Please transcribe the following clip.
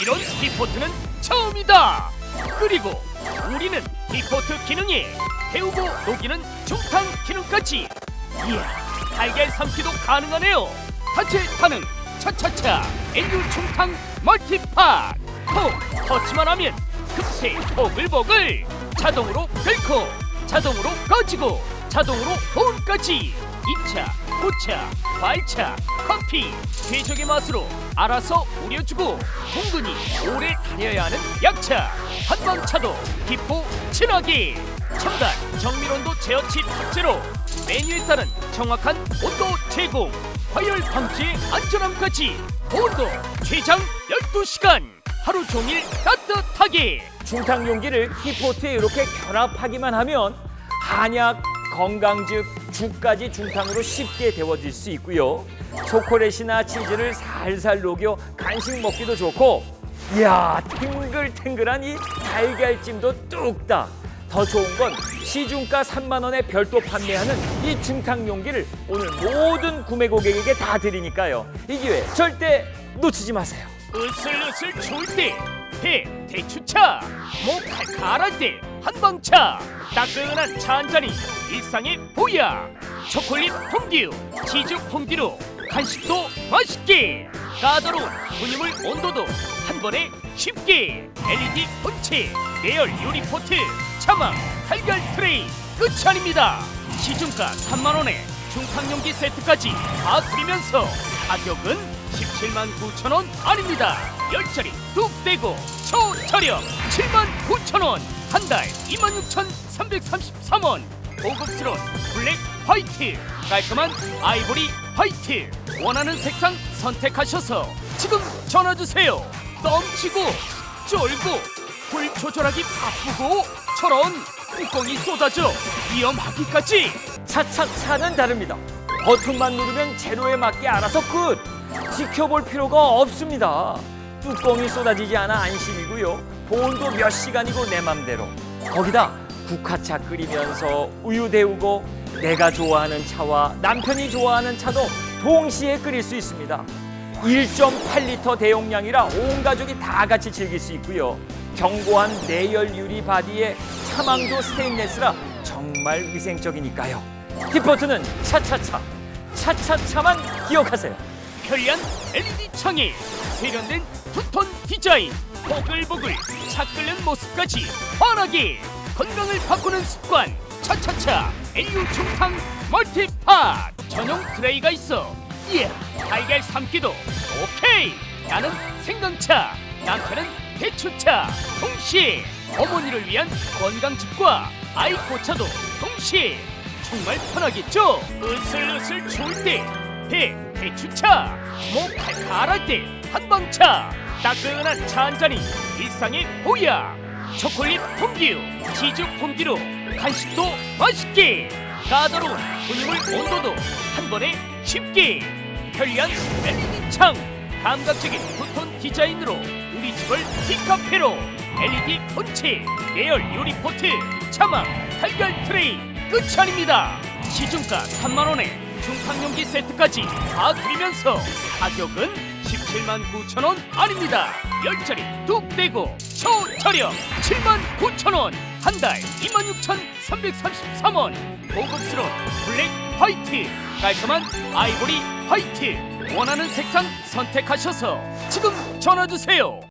이런 디포트는 처음이다. 그리고 우리는 디포트 기능이 데우고 녹이는 중탕 기능까지. 이야, 달걀 삶기도 가능하네요. 단체 타능 차차차 NU 중탕 멀티팟. 톡 터치만 하면 급세 보글보글 자동으로 끓고 자동으로 꺼지고 자동으로 보온까지 2차, 5차, 과일차, 커피. 최적의 맛으로 알아서 우려주고 동근이 오래 다녀야 하는 약차. 한방차도 기포 친하게. 첨단 정밀온도 제어치 탑재로 메뉴에 따른 정확한 온도 제공 화열 방지의 안전함까지 온도 최장 12시간. 하루 종일 따뜻하게. 중탕 용기를 티포트에 이렇게 결합하기만 하면 한약, 건강즙, 죽까지 중탕으로 쉽게 데워질 수 있고요. 초콜릿이나 치즈를 살살 녹여 간식 먹기도 좋고 이야 탱글탱글한 이 달걀찜도 뚝딱 더 좋은 건 시중가 3만 원에 별도 판매하는 이 중탕 용기를 오늘 모든 구매 고객에게 다 드리니까요. 이 기회 절대 놓치지 마세요. 으슬으슬 좋을 때 배, 대추차 목 칼칼할 때 한방차. 따끈한 차 한 잔이 일상의 보약. 초콜릿 퐁듀 치즈 퐁듀로 간식도 맛있게. 까다로운 분유물 온도도 한 번에 쉽게. LED 본체 내열 요리 포트 차망 달걀 트레이. 끝이 아닙니다. 시중가 3만 원에 중탕용기 세트까지 다 드리면서 가격은 17만 9천 원 아닙니다. 열짜리 뚝 떼고 초저렴 7만 9천 원. 한 달 26,333원. 고급스러운 블랙 화이트, 깔끔한 아이보리 화이트. 원하는 색상 선택하셔서 지금 전화 주세요. 넘치고 쫄고 불 조절하기 바쁘고 저런 뚜껑이 쏟아져 위험하기까지. 차차차는 다릅니다. 버튼만 누르면 제로에 맞게 알아서 끝. 지켜볼 필요가 없습니다. 뚜껑이 쏟아지지 않아 안심이고요. 보온도 몇 시간이고 내 맘대로. 거기다 국화차 끓이면서 우유 데우고 내가 좋아하는 차와 남편이 좋아하는 차도 동시에 끓일 수 있습니다. 1.8리터 대용량이라 온 가족이 다 같이 즐길 수 있고요. 견고한 내열 유리 바디에 차망도 스테인레스라 정말 위생적이니까요. 디포트는 차차차, 차차차만 기억하세요. 편리한 LED 창에 세련된 투톤 디자인 보글보글 차 끓는 모습까지 환하게 건강을 바꾸는 습관. 차차차 NU 중탕 멀티팟. 전용 트레이가 있어. 이야 달걀 삶기도 오케이. 나는 생강차 남편은 대추차. 동시에 어머니를 위한 건강즙과 아이 고차도 동시에. 정말 편하겠죠? 으슬으슬 좋을 때 배, 대추차 목 칼칼할 때 한방차 따끈한 차 한 잔이 일상의 보약 초콜릿 퐁듀 치즈 퐁듀로 간식도 맛있게. 까다로운 분유물 온도도 한 번에 쉽게. 편리한 LED 창 감각적인 투톤 디자인으로 우리 집을 티카페로. LED 본체 내열 요리 포트 차망 달걀 트레이 끝이 아닙니다. 시중가 3만원에 중탕용기 세트까지 다 드리면서 가격은 17만 9천 원 아닙니다. 열짜리 뚝 떼고 초저렴 7만 9천 원. 한 달 26,333원. 고급스러운 블랙 화이트, 깔끔한 아이보리 화이트. 원하는 색상 선택하셔서 지금 전화 주세요.